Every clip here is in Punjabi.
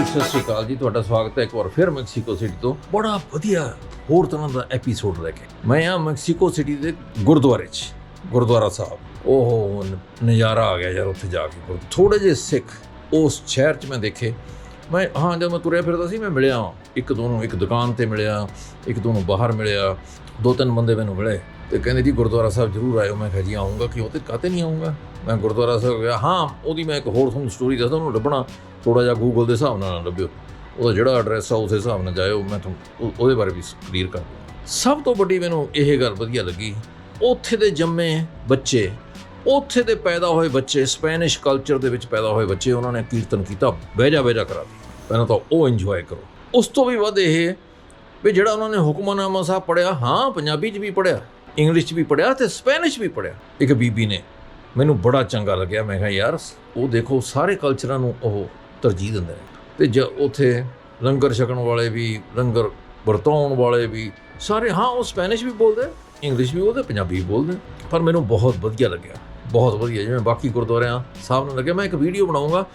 ਹਾਂਜੀ ਸਤਿ ਸ਼੍ਰੀ ਅਕਾਲ ਜੀ, ਤੁਹਾਡਾ ਸਵਾਗਤ ਹੈ ਇੱਕ ਵਾਰ ਫਿਰ ਮੈਕਸੀਕੋ ਸਿਟੀ ਤੋਂ। ਬੜਾ ਵਧੀਆ ਹੋਰ ਤਰ੍ਹਾਂ ਦਾ ਐਪੀਸੋਡ ਲੈ ਕੇ। ਮੈਂ ਆ ਮੈਕਸੀਕੋ ਸਿਟੀ ਦੇ ਗੁਰਦੁਆਰੇ 'ਚ, ਗੁਰਦੁਆਰਾ ਸਾਹਿਬ। ਉਹ ਨਜ਼ਾਰਾ ਆ ਗਿਆ ਯਾਰ ਉੱਥੇ ਜਾ ਕੇ ਥੋੜੇ ਜਿਹੇ ਸਿੱਖ ਉਸ ਸ਼ਹਿਰ 'ਚ ਮੈਂ ਦੇਖੇ। ਮੈਂ ਹਾਂ, ਜਦ ਮੈਂ ਤੁਰਿਆ ਫਿਰਦਾ ਸੀ, ਮੈਂ ਮਿਲਿਆ। ਇੱਕ ਦੋ ਨੂੰ ਇੱਕ ਦੁਕਾਨ ਤੇ ਮਿਲਿਆ, ਇੱਕ ਦੋ ਨੂੰ ਬਾਹਰ ਮਿਲਿਆ। ਦੋ ਤਿੰਨ ਬੰਦੇ ਮੈਨੂੰ ਮਿਲੇ ਤੇ ਕਹਿੰਦੇ, ਜੀ, ਗੁਰਦੁਆਰਾ ਸਾਹਿਬ ਜ਼ਰੂਰ ਆਇਓ। ਮੈਂ ਕਿਹਾ, ਜੀ, ਆਉਂਗਾ ਉਹ ਤੇ ਕਾਤੇ ਨਹੀਂ ਆਉਂਗਾ? ਮੈਂ ਗੁਰਦੁਆਰਾ ਸਾਹਿਬ ਗਿਆ। ਹਾਂ, ਉਹਦੀ ਮੈਂ ਇੱਕ ਹੋਰ ਤੁਹਾਨੂੰ ਸਟੋਰੀ ਦੱਸਦਾ, ਉਹਨੂੰ ਲੱਭਣਾ। ਥੋੜਾ ਜਿਹਾ ਗੂਗਲ ਦੇ ਹਿਸਾਬ ਨਾਲ ਲੱਭਿਓ। ਉਹਦਾ ਜਿਹੜਾ ਐਡਰੈਸ ਆ, ਉਸ ਹਿਸਾਬ ਨਾਲ ਜਾਇਓ। ਮੈਂ ਤੁਹਾਨੂੰ ਉਹਦੇ ਬਾਰੇ ਵੀ ਕਲੀਅਰ ਕਰ ਸਭ ਤੋਂ ਵੱਡੀ ਮੈਨੂੰ ਇਹ ਗੱਲ ਵਧੀਆ ਲੱਗੀ। ਉੱਥੇ ਦੇ ਜੰਮੇ ਬੱਚੇ, ਉੱਥੇ ਦੇ ਪੈਦਾ ਹੋਏ ਬੱਚੇ ਸਪੈਨਿਸ਼ ਕਲਚਰ ਦੇ ਵਿੱਚ ਪੈਦਾ ਹੋਏ ਬੱਚੇ, ਉਹਨਾਂ ਨੇ ਕੀਰਤਨ ਕੀਤਾ, ਬਹਿਜਾ ਬਹਿਜਾ ਕਰਾ ਦਿੱਤਾ। ਪਹਿਲਾਂ ਤਾਂ ਉਹ ਇੰਜੋਏ ਕਰੋ। ਉਸ ਤੋਂ ਵੀ ਵੱਧ ਇਹ ਵੀ ਜਿਹੜਾ ਉਹਨਾਂ ਨੇ ਹੁਕਮਨਾਮਾ ਸਾਹਿਬ ਪੜਿਆ ਹਾਂ, ਪੰਜਾਬੀ 'ਚ ਵੀ ਪੜਿਆ ਇੰਗਲਿਸ਼ 'ਚ ਵੀ ਪੜਿਆ ਤੇ ਸਪੈਨਿਸ਼ ਵੀ ਪੜਿਆ ਇੱਕ ਬੀਬੀ ਨੇ ਮੈਨੂੰ ਬੜਾ ਚੰਗਾ ਲੱਗਿਆ। ਮੈਂ ਕਿਹਾ, ਯਾਰ, ਉਹ ਦੇਖੋ, ਸਾਰੇ ਕਲਚਰਾਂ ਨੂੰ ਉਹ ਤਰਜੀਹ ਦਿੰਦੇ ਨੇ। ਤੇ ਜ ਉੱਥੇ ਲੰਗਰ ਛਕਣ ਵਾਲੇ ਵੀ, ਲੰਗਰ ਵਰਤਾਉਣ ਵਾਲੇ ਵੀ, ਸਾਰੇ, ਹਾਂ, ਉਹ ਸਪੈਨਿਸ਼ ਵੀ ਬੋਲਦੇ, ਇੰਗਲਿਸ਼ ਵੀ ਬੋਲਦੇ, ਪੰਜਾਬੀ ਵੀ ਬੋਲਦੇ, ਪਰ ਮੈਨੂੰ ਬਹੁਤ ਵਧੀਆ ਲੱਗਿਆ। ਬਹੁਤ ਵਧੀਆ, ਜਿਵੇਂ ਬਾਕੀ ਗੁਰਦੁਆਰਿਆਂ ਸਾਹਿਬ ਨੂੰ ਲੱਗਿਆ, ਮੈਂ ਇੱਕ ਵੀਡੀਓ ਬਣਾਉਂਗਾ,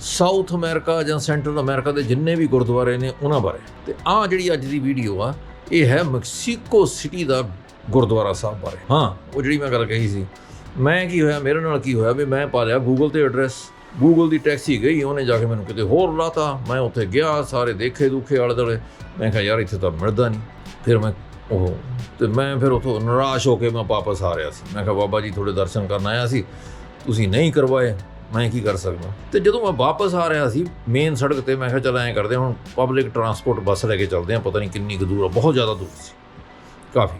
ਸਾਊਥ ਅਮਰੀਕਾ ਜਾਂ ਸੈਂਟਰਲ ਅਮਰੀਕਾ ਦੇ ਜਿੰਨੇ ਵੀ ਗੁਰਦੁਆਰੇ ਨੇ ਉਹਨਾਂ ਬਾਰੇ। ਤੇ ਆਹ ਜਿਹੜੀ ਅੱਜ ਦੀ ਵੀਡੀਓ ਆ, ਇਹ ਹੈ ਮੈਕਸੀਕੋ ਸਿਟੀ ਦਾ ਗੁਰਦੁਆਰਾ ਸਾਹਿਬ ਬਾਰੇ। ਹਾਂ, ਉਹ ਜਿਹੜੀ ਮੈਂ ਗੱਲ ਕਹੀ ਸੀ, ਮੈਂ ਕੀ ਹੋਇਆ, ਮੇਰੇ ਨਾਲ ਕੀ ਹੋਇਆ, ਵੀ ਮੈਂ ਪਾ ਲਿਆ ਗੂਗਲ ਤੇ ਐਡਰੈਸ ਗੂਗਲ ਦੀ ਟੈਕਸੀ ਗਈ, ਉਹਨੇ ਜਾ ਕੇ ਮੈਨੂੰ ਕਿਤੇ ਹੋਰ ਲਾਤਾ। ਮੈਂ ਉੱਥੇ ਗਿਆ, ਸਾਰੇ ਦੇਖੇ ਦੁਖੇ ਆਲੇ ਦੁਆਲੇ। ਮੈਂ ਕਿਹਾ, ਯਾਰ, ਇੱਥੇ ਤਾਂ ਮਿਲਦਾ ਨਹੀਂ ਫਿਰ ਮੈਂ ਉਹ ਤੇ ਮੈਂ ਫਿਰ ਉਥੋਂ ਨਿਰਾਸ਼ ਹੋ ਕੇ ਮੈਂ ਵਾਪਸ ਆ ਰਿਹਾ ਸੀ। ਮੈਂ ਕਿਹਾ, ਬਾਬਾ ਜੀ ਥੋੜੇ ਦਰਸ਼ਨ ਕਰਨ ਆਇਆ ਸੀ। ਤੁਸੀਂ ਨਹੀਂ ਕਰਵਾਏ। ਮੈਂ ਕੀ ਕਰ ਸਕਦਾ? ਤੇ ਜਦੋਂ ਮੈਂ ਵਾਪਸ ਆ ਰਿਹਾ ਸੀ ਮੇਨ ਸੜਕ ਤੇ ਮੈਂ ਕਿਹਾ, ਚੱਲ ਐਂ ਕਰਦੇ ਹੁਣ ਪਬਲਿਕ ਟਰਾਂਸਪੋਰਟ ਬੱਸ ਲੈ ਕੇ ਚੱਲਦੇ ਹਾਂ। ਪਤਾ ਨਹੀਂ ਕਿੰਨੀ ਕੁ ਦੂਰ ਆ, ਬਹੁਤ ਜ਼ਿਆਦਾ ਦੂਰ ਸੀ। ਕਾਫੀ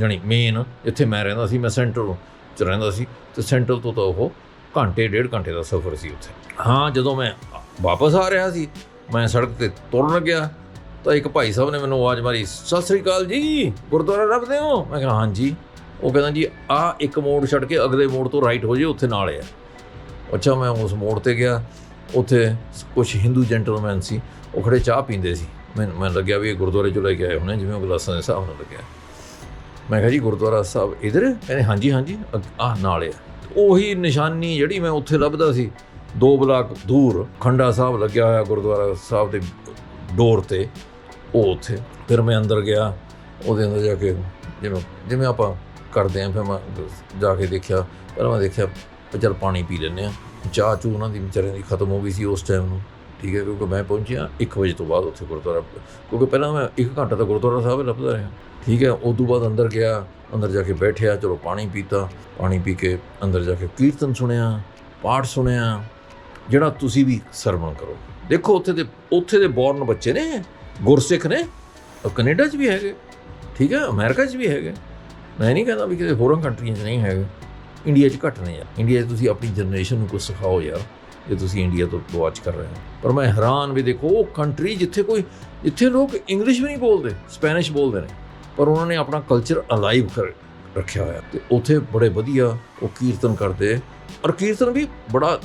ਜਾਣੀ ਮੇਨ ਇੱਥੇ ਮੈਂ ਰਹਿੰਦਾ ਸੀ, ਮੈਂ ਸੈਂਟਰ ਚ ਰਹਿੰਦਾ ਸੀ। ਤੇ ਸੈਂਟਰ ਤੋਂ ਤਾਂ ਉਹ ਘੰਟੇ, ਡੇਢ ਘੰਟੇ ਦਾ ਸਫ਼ਰ ਸੀ ਉੱਥੇ। ਹਾਂ, ਜਦੋਂ ਮੈਂ ਵਾਪਸ ਆ ਰਿਹਾ ਸੀ, ਮੈਂ ਸੜਕ ਤੇ ਤੁਰਨ ਲੱਗਿਆ ਤਾਂ ਇੱਕ ਭਾਈ ਸਾਹਿਬ ਨੇ ਮੈਨੂੰ ਆਵਾਜ਼ ਮਾਰੀ, ਸਤਿ ਸ੍ਰੀ ਅਕਾਲ ਜੀ, ਗੁਰਦੁਆਰਾ ਰੱਖਦੇ ਹੋ? ਮੈਂ ਕਿਹਾ ਹਾਂਜੀ ਉਹ ਕਹਿੰਦਾ ਜੀ, ਆ ਇੱਕ ਮੋੜ ਛੱਡ ਕੇ ਅਗਲੇ ਮੋੜ ਤੋਂ ਰਾਈਟ ਹੋ ਜੇ ਉੱਥੇ ਨਾਲ ਆ। ਅੱਛਾ, ਮੈਂ ਉਸ ਮੋੜ ਤੇ ਗਿਆ, ਉੱਥੇ ਕੁਝ ਹਿੰਦੂ ਜੈਂਟਲਮੈਨ ਸੀ, ਉਹ ਖੜੇ ਚਾਹ ਪੀਂਦੇ ਸੀ। ਮੈਨੂੰ ਮੈਨੂੰ ਲੱਗਿਆ ਵੀ ਇਹ ਗੁਰਦੁਆਰੇ ਚੋਂ ਲੈ ਕੇ ਆਏ ਹੋਣੇ ਜਿਵੇਂ ਉਹ ਗਲਾਸਾਂ ਦੇ ਹਿਸਾਬ ਨਾਲ ਲੱਗਿਆ। ਮੈਂ ਕਿਹਾ ਜੀ, ਗੁਰਦੁਆਰਾ ਸਾਹਿਬ ਇਧਰ? ਕਹਿੰਦੇ, ਹਾਂਜੀ ਹਾਂਜੀ ਆਹ ਨਾਲ ਆ। ਉਹੀ ਨਿਸ਼ਾਨੀ ਜਿਹੜੀ ਮੈਂ ਉੱਥੇ ਲੱਭਦਾ ਸੀ। ਦੋ ਬਲਾਕ ਦੂਰ ਖੰਡਾ ਸਾਹਿਬ ਲੱਗਿਆ ਹੋਇਆ ਗੁਰਦੁਆਰਾ ਸਾਹਿਬ ਦੇ ਡੋਰ ਤੇ, ਉਹ ਉੱਥੇ। ਫਿਰ ਮੈਂ ਅੰਦਰ ਗਿਆ, ਉਹਦੇ ਅੰਦਰ ਜਾ ਕੇ ਜਿਵੇਂ ਜਿਵੇਂ ਆਪਾਂ ਕਰਦੇ ਆਂ ਫਿਰ ਮੈਂ ਜਾ ਕੇ ਦੇਖਿਆ ਪਰ ਮੈਂ ਦੇਖਿਆ, ਵੀ ਚੱਲ ਪਾਣੀ ਪੀ ਲੈਂਦੇ ਆ ਚਾਹ ਚੂ ਉਹਨਾਂ ਦੀ ਵਿਚਾਰਿਆਂ ਦੀ ਖਤਮ ਹੋ ਗਈ ਸੀ ਉਸ ਟਾਈਮ ਨੂੰ। ਠੀਕ ਹੈ, ਕਿਉਂਕਿ ਮੈਂ ਪਹੁੰਚਿਆ 1 ਵਜੇ ਤੋਂ ਬਾਅਦ ਉੱਥੇ ਗੁਰਦੁਆਰਾ, ਕਿਉਂਕਿ ਪਹਿਲਾਂ ਮੈਂ 1 ਘੰਟਾ ਤਾਂ ਗੁਰਦੁਆਰਾ ਸਾਹਿਬ ਲੱਭਦਾ ਰਿਹਾ। ਠੀਕ ਹੈ, ਉਸ ਤੋਂ ਬਾਅਦ ਅੰਦਰ ਗਿਆ, ਅੰਦਰ ਜਾ ਕੇ ਬੈਠਿਆ, ਚਲੋ ਪਾਣੀ ਪੀਤਾ, ਪਾਣੀ ਪੀ ਕੇ ਅੰਦਰ ਜਾ ਕੇ ਕੀਰਤਨ ਸੁਣਿਆ, ਪਾਠ ਸੁਣਿਆ, ਜਿਹੜਾ ਤੁਸੀਂ ਵੀ ਸਰਵਣ ਕਰੋ। ਦੇਖੋ, ਉੱਥੇ ਦੇ ਉੱਥੇ ਦੇ ਬੌਰਨ ਬੱਚੇ ਨੇ, ਗੁਰਸਿੱਖ ਨੇ, ਉਹ ਕੈਨੇਡਾ 'ਚ ਵੀ ਹੈਗੇ, ਠੀਕ ਹੈ, ਅਮਰੀਕਾ 'ਚ ਵੀ ਹੈਗੇ। ਮੈਂ ਨਹੀਂ ਕਹਿੰਦਾ ਵੀ ਕਿਸੇ ਹੋਰਾਂ ਕੰਟਰੀਆਂ 'ਚ ਨਹੀਂ ਹੈਗੇ, ਇੰਡੀਆ 'ਚ ਘੱਟ ਨੇ ਯਾਰ। ਇੰਡੀਆ 'ਚ ਤੁਸੀਂ ਆਪਣੀ ਜਨਰੇਸ਼ਨ ਨੂੰ ਕੁਝ ਸਿਖਾਓ ਯਾਰ। ਜੇ ਤੁਸੀਂ ਇੰਡੀਆ ਤੋਂ ਵਾਚ ਕਰ ਰਹੇ ਹੋ। ਪਰ ਮੈਂ ਹੈਰਾਨ ਵੀ ਦੇਖੋ, ਉਹ ਕੰਟਰੀ ਜਿੱਥੇ ਕੋਈ ਜਿੱਥੇ ਲੋਕ ਇੰਗਲਿਸ਼ ਵੀ ਨਹੀਂ ਬੋਲਦੇ ਸਪੈਨਿਸ਼ ਬੋਲਦੇ ਨੇ। ਪਰ ਉਹਨਾਂ ਨੇ ਆਪਣਾ ਕਲਚਰ ਅਲਾਈਵ ਕਰ ਰੱਖਿਆ ਹੋਇਆ। ਤੇ ਉੱਥੇ ਬੜੇ ਵਧੀਆ ਉਹ ਕੀਰਤਨ ਕਰਦੇ। ਔਰ ਕੀਰਤਨ ਵੀ ਬੜਾ,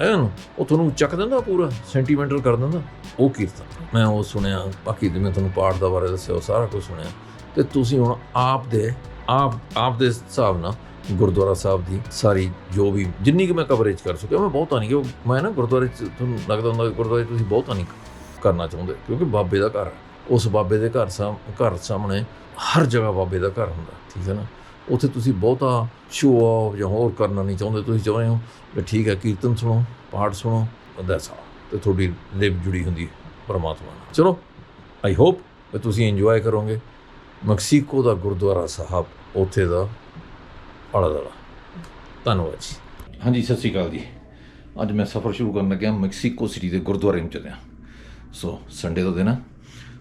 ਐਨ, ਉਹ ਤੁਹਾਨੂੰ ਚੱਕ ਦਿੰਦਾ ਪੂਰਾ ਸੈਂਟੀਮੈਂਟਲ ਕਰ ਦਿੰਦਾ। ਉਹ ਕੀਰਤਨ। ਮੈਂ ਉਹ ਸੁਣਿਆ, ਬਾਕੀ ਜਿਵੇਂ ਤੁਹਾਨੂੰ ਪਾਠ ਦਾ ਬਾਰੇ ਦੱਸਿਆ, ਉਹ ਸਾਰਾ ਕੁਝ ਸੁਣਿਆ। ਤੇ ਤੁਸੀਂ ਹੁਣ ਆਪ ਦੇ ਆਪ ਆਪ ਦੇ ਹਿਸਾਬ ਨਾਲ ਗੁਰਦੁਆਰਾ ਸਾਹਿਬ ਦੀ ਸਾਰੀ ਜੋ ਵੀ, ਜਿੰਨੀ ਕਿ ਮੈਂ ਕਵਰੇਜ ਕਰ ਸਕਿਆ ਮੈਂ ਬਹੁਤਾ ਨਹੀਂ ਕਿ ਮੈਂ ਨਾ ਗੁਰਦੁਆਰੇ 'ਚ, ਤੁਹਾਨੂੰ ਲੱਗਦਾ ਹੁੰਦਾ ਕਿ ਗੁਰਦੁਆਰੇ 'ਚ ਤੁਸੀਂ ਬਹੁਤਾ ਨਹੀਂ ਕਰਨਾ ਚਾਹੁੰਦੇ, ਕਿਉਂਕਿ ਬਾਬੇ ਦਾ ਘਰ ਹੈ। ਉਸ ਬਾਬੇ ਦੇ ਘਰ ਸਾਹਮਣੇ ਘਰ ਸਾਹਮਣੇ ਹਰ ਜਗ੍ਹਾ ਬਾਬੇ ਦਾ ਘਰ ਹੁੰਦਾ, ਠੀਕ ਹੈ ਨਾ? ਉੱਥੇ ਤੁਸੀਂ ਬਹੁਤਾ ਸ਼ੋਅ ਆਫ ਜਾਂ ਹੋਰ ਕਰਨਾ ਨਹੀਂ ਚਾਹੁੰਦੇ, ਤੁਸੀਂ ਚਾਹੁੰਦੇ ਹੋ ਕਿ ਠੀਕ ਹੈ, ਕੀਰਤਨ ਸੁਣੋ, ਪਾਠ ਸੁਣੋ ਦੈਟਸ ਆਲ ਤੇ ਤੁਹਾਡੀ ਲਿਵ ਜੁੜੀ ਹੁੰਦੀ ਹੈ, ਪਰਮਾਤਮਾ ਨਾਲ। ਚਲੋ ਆਈ ਹੋਪ ਕਿ ਤੁਸੀਂ ਇੰਜੋਏ ਕਰੋਗੇ। ਮੈਕਸੀਕੋ ਦਾ ਗੁਰਦੁਆਰਾ ਸਾਹਿਬ, ਉੱਥੇ ਦਾ ਆਲਾ ਦੁਆਲਾ ਧੰਨਵਾਦ ਜੀ। ਹਾਂਜੀ ਸਤਿ ਸ਼੍ਰੀ ਅਕਾਲ ਜੀ। ਅੱਜ ਮੈਂ ਸਫ਼ਰ ਸ਼ੁਰੂ ਕਰਨ ਲੱਗਿਆ ਮੈਕਸੀਕੋ ਸਿਟੀ ਦੇ ਗੁਰਦੁਆਰੇ ਨੂੰ ਚੱਲਿਆ। ਸੋ ਸੰਡੇ ਦਾ ਦਿਨ ਆ।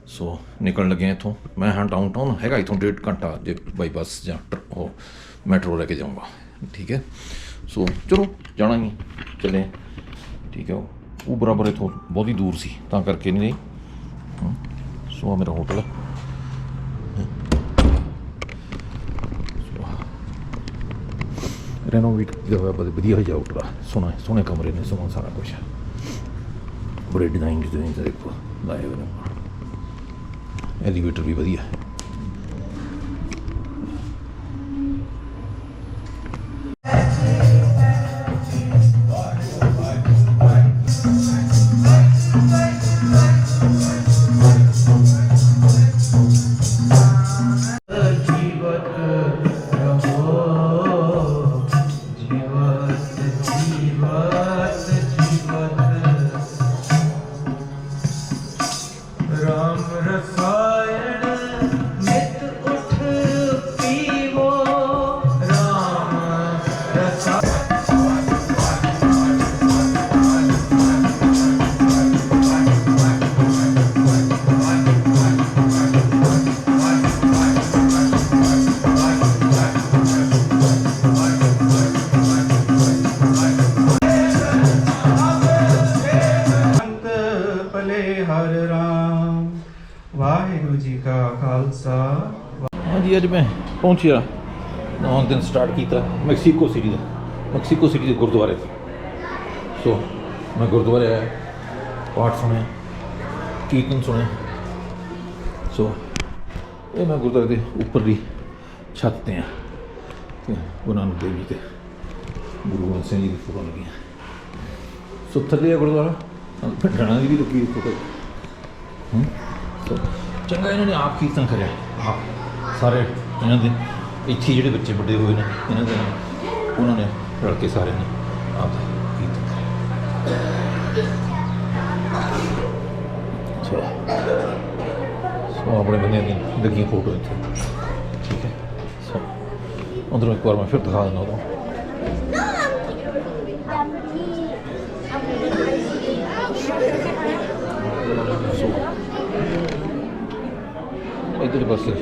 ਸੋ ਨਿਕਲਣ ਲੱਗੇ ਇੱਥੋਂ। ਮੈਂ ਹਾਂ ਡਾਊਨਟਾਊਨ ਹੈਗਾ ਇੱਥੋਂ ਡੇਢ ਘੰਟਾ ਜੇ ਬਾਈ ਬੱਸ ਜਾਂ ਟਰ- ਉਹ ਮੈਟਰੋ ਲੈ ਕੇ ਜਾਊਂਗਾ। ਠੀਕ ਹੈ? ਸੋ ਚਲੋ ਜਾਣਾ ਹੀ। ਹੈ, ਠੀਕ ਹੈ ਉਹ ਬਰਾਬਰ ਇੱਥੋਂ ਬਹੁਤੀ ਦੂਰ ਸੀ ਤਾਂ ਕਰਕੇ ਨਹੀਂ ਸੋ ਆ ਮੇਰਾ ਹੋਟਲ ਹੈ ਰੈਨੋਵੇਟ ਕੀਤਾ ਹੋਇਆ ਬੜਾ ਵਧੀਆ ਜਿਹਾ ਹੋਟਲ ਸੋਹਣਾ, ਸੋਹਣੇ ਕਮਰੇ ਨੇ ਸੋਹਣਾ ਸਾਰਾ ਕੁਝ ਬੜੇ ਡਿਜ਼ਾਈਨ ਡਿਜ਼ਾਈਨ ਦੇਖੋ ਲਾਏ ਹੋਏ ਐਲੀਵੇਟਰ ਵੀ ਵਧੀਆ। ਹੈ ram ras ਮੈਂ ਪਹੁੰਚਿਆ। ਨੌਂ ਦਿਨ ਸਟਾਰਟ ਕੀਤਾ। ਮੈਕਸੀਕੋ ਸਿਟੀ ਦਾ। ਮੈਕਸੀਕੋ ਸਿਟੀ ਦੇ ਗੁਰਦੁਆਰੇ ਤੋਂ। ਸੋ ਮੈਂ ਗੁਰਦੁਆਰੇ ਆਇਆ। ਪਾਠ ਸੁਣਿਆ। ਕੀਰਤਨ ਸੁਣਿਆ। ਸੋ ਇਹ ਮੈਂ ਗੁਰਦੁਆਰੇ ਦੇ ਉੱਪਰਲੀ ਛੱਤ ਤੇ ਆ। ਤੇ ਗੁਰੂ ਨਾਨਕ ਦੇਵ ਜੀ ਤੇ ਗੁਰੂ ਗੋਬਿੰਦ ਸਿੰਘ ਜੀ ਦੀ ਫੋਟੋ ਲੱਗੀ ਸੋ ਥੱਲੇ ਗੁਰਦੁਆਰਾ। ਭੰਡਣਾ ਦੀ ਵੀ ਲੱਗੀ ਫੋਟੋ। ਹੂੰ? ਸੋ ਚੰਗਾ ਇਹਨਾਂ ਨੇ ਆਪ ਕੀਰਤਨ ਕਰਿਆ। ਆਪ। ਸਾਰੇ ਇਹਨਾਂ ਦੇ, ਇੱਥੇ ਜਿਹੜੇ ਬੱਚੇ ਵੱਡੇ ਹੋਏ ਨੇ, ਇਹਨਾਂ ਦੇ ਨਾਲ ਉਹਨਾਂ ਨੇ ਰਲ ਕੇ ਸਾਰਿਆਂ ਨੇ ਆਪ ਕੀਰਤਨ ਕਰਿਆ ਸੋ ਆਪਣੇ ਬੰਦੇ ਦੀ ਲੱਗੀ ਫੋਟੋ ਇੱਥੇ। ਠੀਕ ਹੈ। ਸੋ ਉਧਰੋਂ ਇੱਕ ਵਾਰ ਮੈਂ ਫਿਰ ਦਿਖਾ ਦਿੰਦਾ ਉਦੋਂ ਇਧਰ ਪਾਸੇ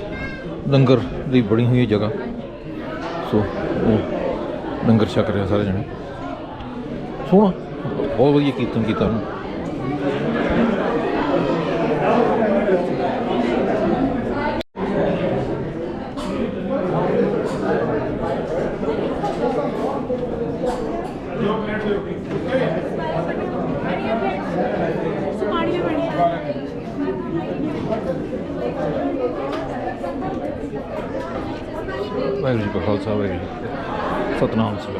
ਲੰਗਰ ਦੀ ਬਣੀ ਹੋਈ ਜਗ੍ਹਾ। ਸੋ, ਉਹ ਲੰਗਰ ਛਕ ਰਿਹਾ ਸਾਰੇ ਜਣੇ। ਸੋਹਣਾ। ਬਹੁਤ ਵਧੀਆ ਕੀਰਤਨ ਕੀਤਾ ਉਹਨੂੰ। ਜੀ ਕੀ ਫਤਿਹ। ਸਤਨਾਮ ਸੋ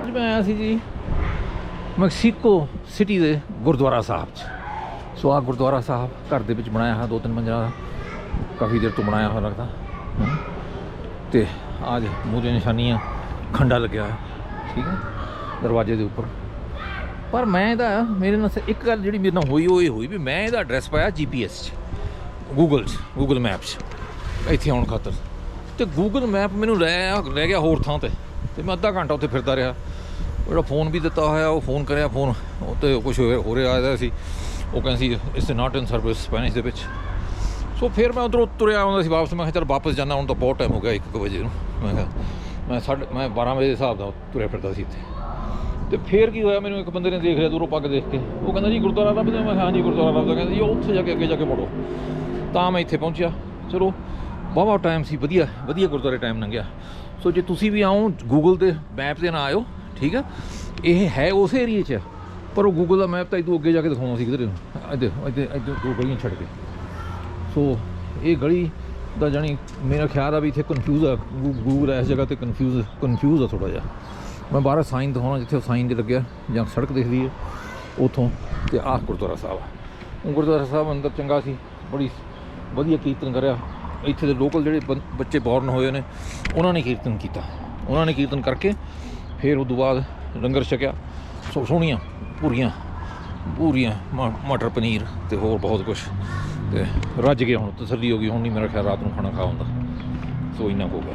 ਅੱਜ ਮੈਂ ਆਇਆ ਸੀ ਜੀ ਮੈਕਸੀਕੋ ਸਿਟੀ ਦੇ ਗੁਰਦੁਆਰਾ ਸਾਹਿਬ 'ਚ। ਸੋ ਆ ਗੁਰਦੁਆਰਾ ਸਾਹਿਬ ਘਰ ਦੇ ਵਿੱਚ ਬਣਾਇਆ ਹੈ ਦੋ ਤਿੰਨ ਮੰਜ਼ਿਲਾ ਕਾਫੀ ਦੇਰ ਤੋਂ ਬਣਾਇਆ ਹੋਇਆ ਲੱਗਦਾ। ਹਮ। ਆਜ ਅੱਜ ਮੂਹਰੇ ਨਿਸ਼ਾਨੀਆਂ, ਖੰਡਾ ਲੱਗਿਆ ਹੋਇਆ। ਠੀਕ ਹੈ? ਦਰਵਾਜ਼ੇ ਦੇ ਉੱਪਰ। ਪਰ ਮੈਂ ਇਹਦਾ, ਮੇਰੇ ਨਾਲ ਇੱਕ ਗੱਲ ਜਿਹੜੀ ਮੇਰੇ ਨਾਲ ਹੋਈ, ਉਹ ਇਹ ਹੋਈ ਵੀ ਮੈਂ ਇਹਦਾ ਐਡਰੈਸ ਪਾਇਆ ਜੀਪੀਐਸ 'ਚ ਗੂਗਲ 'ਚ ਗੂਗਲ ਮੈਪ 'ਚ, ਇੱਥੇ ਆਉਣ ਖਾਤਰ। ਤੇ ਗੂਗਲ ਮੈਪ ਮੈਨੂੰ ਲੈ ਆ, ਲੈ ਗਿਆ ਹੋਰ ਥਾਂ ਤੇ। ਤੇ ਮੈਂ ਅੱਧਾ ਘੰਟਾ ਉੱਥੇ ਫਿਰਦਾ ਰਿਹਾ। ਜਿਹੜਾ ਫੋਨ ਵੀ ਦਿੱਤਾ ਹੋਇਆ, ਉਹ ਫੋਨ ਕਰਿਆ ਫੋਨ ਉੱਤੇ ਕੁਝ ਹੋ ਰਿਹਾ ਸੀ। ਉਹ ਕਹਿੰਦੇ ਸੀ it's not in service Spanish ਦੇ ਵਿੱਚ। ਸੋ ਫਿਰ ਮੈਂ ਉਧਰੋਂ ਤੁਰਿਆ ਆਉਂਦਾ ਸੀ ਵਾਪਸ, ਮੈਂ ਕਿਹਾ ਚੱਲ ਵਾਪਸ ਜਾਣਾ ਹੁਣ ਤਾਂ ਬਹੁਤ ਟਾਈਮ ਹੋ ਗਿਆ 1 ਵਜੇ ਨੂੰ। ਮੈਂ ਕਿਹਾ, ਮੈਂ ਸਾਢੇ, ਮੈਂ 12 ਵਜੇ ਦੇ ਹਿਸਾਬ ਦਾ ਤੁਰਿਆ ਫਿਰਦਾ ਸੀ ਇੱਥੇ। ਤੇ ਫਿਰ ਕੀ ਹੋਇਆ, ਮੈਨੂੰ ਇੱਕ ਬੰਦੇ ਨੇ ਦੇਖ ਲਿਆ ਦੂਰੋਂ ਪੱਗ ਦੇਖ ਕੇ। ਉਹ ਕਹਿੰਦਾ, ਜੀ, ਗੁਰਦੁਆਰਾ ਰੱਬ ਦਾ? ਮੈਂ ਕਿਹਾ, ਹਾਂਜੀ, ਗੁਰਦੁਆਰਾ ਰੱਬ ਦਾ। ਕਹਿੰਦਾ, ਜੀ, ਉਹ ਉੱਥੇ ਜਾ ਕੇ ਅੱਗੇ ਜਾ ਕੇ ਮੁੜੋ। ਤਾਂ ਮੈਂ ਇੱਥੇ ਪਹੁੰਚਿਆ। ਚਲੋ ਵਾਹਵਾ ਟਾਈਮ ਸੀ, ਵਧੀਆ ਵਧੀਆ ਗੁਰਦੁਆਰੇ ਟਾਈਮ ਲੰਘਿਆ। ਸੋ ਜੇ ਤੁਸੀਂ ਵੀ ਆਓ ਗੂਗਲ ਦੇ ਮੈਪ ਦੇ ਨਾਲ ਆਇਓ, ਠੀਕ ਆ? ਇਹ ਹੈ ਉਸੇ ਏਰੀਏ 'ਚ, ਪਰ ਉਹ ਗੂਗਲ ਦਾ ਮੈਪ ਤਾਂ ਇਦੋਂ ਅੱਗੇ ਜਾ ਕੇ ਦਿਖਾਉਣਾ ਸੀ ਕਿਧਰੇ ਨੂੰ। ਇੱਧਰ ਇੱਧਰ ਇੱਧਰ ਦੋ ਗਲੀਆਂ ਛੱਡ ਕੇ। ਸੋ ਇਹ ਗਲੀ ਦਾ ਜਾਣੀ ਮੇਰਾ ਖਿਆਲ ਆ ਵੀ ਇੱਥੇ ਕਨਫਿਊਜ਼ ਆ, ਗੂ- ਗੂਗਲ ਇਸ ਜਗ੍ਹਾ ਤੇ ਕਨਫਿਊਜ਼ ਕਨਫਿਊਜ਼ ਆ ਥੋੜਾ ਜਿਹਾ। ਮੈਂ ਬਾਹਰ ਸਾਈਨ ਦਿਖਾਉਣਾ ਜਿੱਥੇ ਸਾਈਨ ਤੇ ਲੱਗਿਆ, ਜਾਂ ਸੜਕ ਦਿਖਦੀ ਹੈ ਉਥੋਂ ਤੇ ਆਹ ਗੁਰਦੁਆਰਾ ਸਾਹਿਬ ਆ। ਗੁਰਦੁਆਰਾ ਸਾਹਿਬ ਅੰਦਰ ਚੰਗਾ ਸੀ, ਬੜੀ ਵਧੀਆ ਕੀਰਤਨ ਕਰਿਆ। ਇੱਥੇ ਦੇ ਲੋਕਲ ਜਿਹੜੇ ਬੰ- ਬੱਚੇ ਬੌਰਨ ਹੋਏ ਨੇ, ਉਹਨਾਂ ਨੇ ਕੀਰਤਨ ਕੀਤਾ। ਉਹਨਾਂ ਨੇ ਕੀਰਤਨ ਕਰਕੇ ਫਿਰ ਉਸ ਤੋਂ ਬਾਅਦ ਲੰਗਰ ਛਕਿਆ। ਸੋ, ਸੋਹਣੀਆਂ, ਪੂਰੀਆਂ ਪੂਰੀਆਂ ਮ- ਮਟਰ ਪਨੀਰ ਤੇ ਹੋਰ ਬਹੁਤ ਕੁਝ ਤੇ ਰੱਜ ਗਿਆ ਹੁਣ, ਤਸੱਲੀ ਹੋ ਗਈ, ਹੁਣ ਨਹੀਂ ਮੇਰਾ ਖਿਆਲ ਰਾਤ ਨੂੰ ਖਾਣਾ ਖਾ ਹੁੰਦਾ ਸੋ ਇੰਨਾ ਹੋ ਗਿਆ।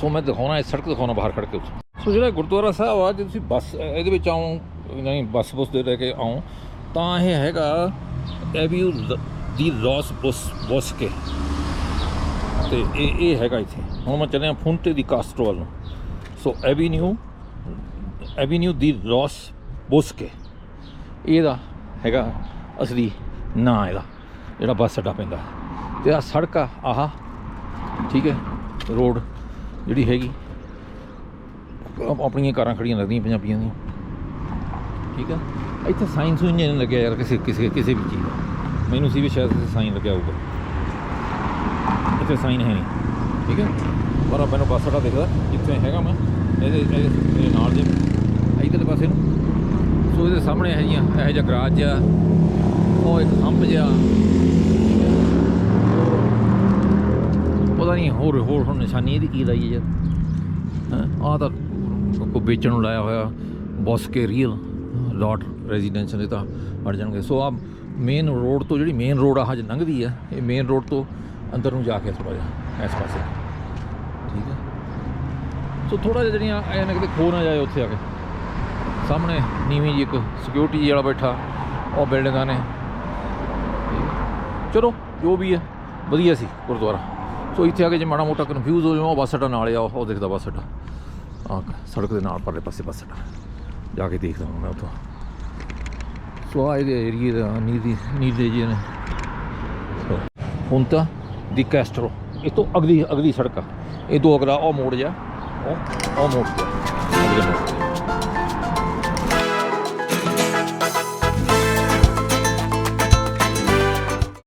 ਸੋ ਮੈਂ ਦਿਖਾਉਣਾ, ਇਹ ਸੜਕ ਦਿਖਾਉਣਾ ਬਾਹਰ ਖੜ ਕੇ ਉੱਥੇ। ਸੋ ਜਿਹੜਾ ਗੁਰਦੁਆਰਾ ਸਾਹਿਬ ਆ, ਜੇ ਤੁਸੀਂ ਬੱਸ ਇਹਦੇ ਵਿੱਚ ਆਓ ਨਹੀਂ ਬੱਸ ਬੁੱਸ ਦੇ ਲੈ ਕੇ ਆਉਂ, ਤਾਂ ਇਹ ਹੈਗਾ ਐਵਿਊ ਦੀ ਰੋਸ ਬੁਸ ਬੋਸਕੇ ਤੇ ਇਹ ਇਹ ਹੈਗਾ ਇੱਥੇ। ਹੁਣ ਮੈਂ ਚੱਲਿਆ ਫੁੰਟੇ ਦੀ ਕਾਸਟਰੋ ਨੂੰ। ਸੋ ਐਵੀਨਿਊ ਐਵੀਨਿਊ ਦੀ ਲੌਸ ਬੋਸਕੇ ਇਹਦਾ ਹੈਗਾ ਅਸਲੀ ਨਾਂ ਇਹਦਾ। ਜਿਹੜਾ ਬੱਸ ਅੱਡਾ ਪੈਂਦਾ। ਤੇ ਆ ਸੜਕ ਆ, ਆਹ। ਠੀਕ ਹੈ, ਰੋਡ ਜਿਹੜੀ ਹੈਗੀ। ਆਪਣੀਆਂ ਕਾਰਾਂ ਖੜੀਆਂ ਲੱਗਦੀਆਂ ਪੰਜਾਬੀਆਂ ਦੀਆਂ। ਠੀਕ ਹੈ। ਇੱਥੇ ਸਾਈਨ ਸੂਈਨ ਨਹੀਂ ਲੱਗਿਆ ਯਾਰ ਕਿਸੇ ਕਿਸੇ ਕਿਸੇ ਵੀ ਚੀਜ਼ ਦਾ। ਮੈਨੂੰ ਸੀ ਵੀ ਸ਼ਾਇਦ ਇੱਥੇ ਸਾਈਨ ਲੱਗਿਆ ਹੋਊਗਾ। ਇੱਥੇ ਸਾਈਨ ਹੈ ਨਹੀਂ। ਠੀਕ ਹੈ। ਪਰ ਮੈਨੂੰ ਬੱਸ ਅੱਡਾ ਦਿਖਦਾ। ਜਿੱਥੇ ਹੈਗਾ ਮੈਂ। ਇਹਦੇ ਇਹਦੇ ਮੇਰੇ ਨਾਲ ਦੇ ਇੱਧਰਲੇ ਪਾਸੇ ਨੂੰ। ਸੋ ਇਹਦੇ ਸਾਹਮਣੇ ਇਹ ਜੀਆਂ ਇਹੋ ਜਿਹਾ ਗਰਾਜ ਆ। ਉਹ ਇੱਕ ਹੰਪ ਜਿਹਾ। ਪਤਾ ਨਹੀਂ ਹੋਰ ਹੋਰ ਹੁਣ ਨਿਸ਼ਾਨੀ ਇਹਦੀ ਕੀ ਲਾਈ ਹੈ ਯਾਰ। ਆ ਤਾਂ ਕੋ ਵੇਚਣ ਨੂੰ ਲਾਇਆ ਹੋਇਆ ਬੋਸਕੇ ਰੀਅਲ ਲੋਟ ਰੈਜ਼ੀਡੈਂਸ਼ੀਅਲ ਇਹ ਤਾਂ ਹਟ ਜਾਣਗੇ। ਸੋ ਆ ਮੇਨ ਰੋਡ ਤੋਂ ਜਿਹੜੀ ਮੇਨ ਰੋਡ ਆ ਹਜ ਲੰਘਦੀ ਆ, ਇਹ ਮੇਨ ਰੋਡ ਤੋਂ ਅੰਦਰ ਨੂੰ ਜਾ ਕੇ ਥੋੜਾ ਜਿਹਾ, ਇਸ ਪਾਸੇ। ਠੀਕ ਹੈ? ਸੋ ਥੋੜਾ ਜਿਹਾ ਜਿਹੜੀਆਂ ਐ ਨਾ ਕਿਤੇ ਖੋ ਨਾ ਜਾਏ ਉੱਥੇ ਆ ਕੇ। ਸਾਹਮਣੇ ਨੀਵੀਂ ਜੀ ਇੱਕ ਸਿਕਿਉਰਿਟੀ ਵਾਲਾ ਬੈਠਾ, ਉਹ ਬਿਲਡਿੰਗਾਂ ਨੇ। ਚਲੋ, ਜੋ ਵੀ ਹੈ, ਵਧੀਆ ਸੀ ਗੁਰਦੁਆਰਾ। ਸੋ ਇੱਥੇ ਆ ਕੇ ਜੇ ਮਾੜਾ ਮੋਟਾ ਕਨਫਿਊਜ਼ ਹੋ ਜਾਓ ਉਹ ਬੱਸ ਅੱਡਾ ਨਾਲ ਆ, ਉਹ ਦੇਖਦਾ ਬੱਸ ਅੱਡਾ। ਆ ਸੜਕ ਦੇ ਨਾਲ ਪਰਲੇ ਪਾਸੇ ਬੱਸ ਅੱਡਾ। ਜਾ ਕੇ ਦੇਖਦਾ ਹਾਂ ਮੈਂ ਉੱਥੋਂ। ਸੋ ਆ ਇਹਦੇ ਏਰੀਏ ਦਾ ਨੀਦੀ ਨੀਦੇ ਜੀ ਨੇ। ਹੁਣ ਤਾਂ ਦੀ ਕੈਸਟਰੋ। ਇਹ ਤੋਂ ਅਗਲੀ ਅਗਲੀ ਸੜਕ ਆ। ਇਹ ਤੋਂ ਅਗਲਾ ਉਹ ਮੋੜ ਜਾ, ਉਹ ਮੋੜ ਜਾ।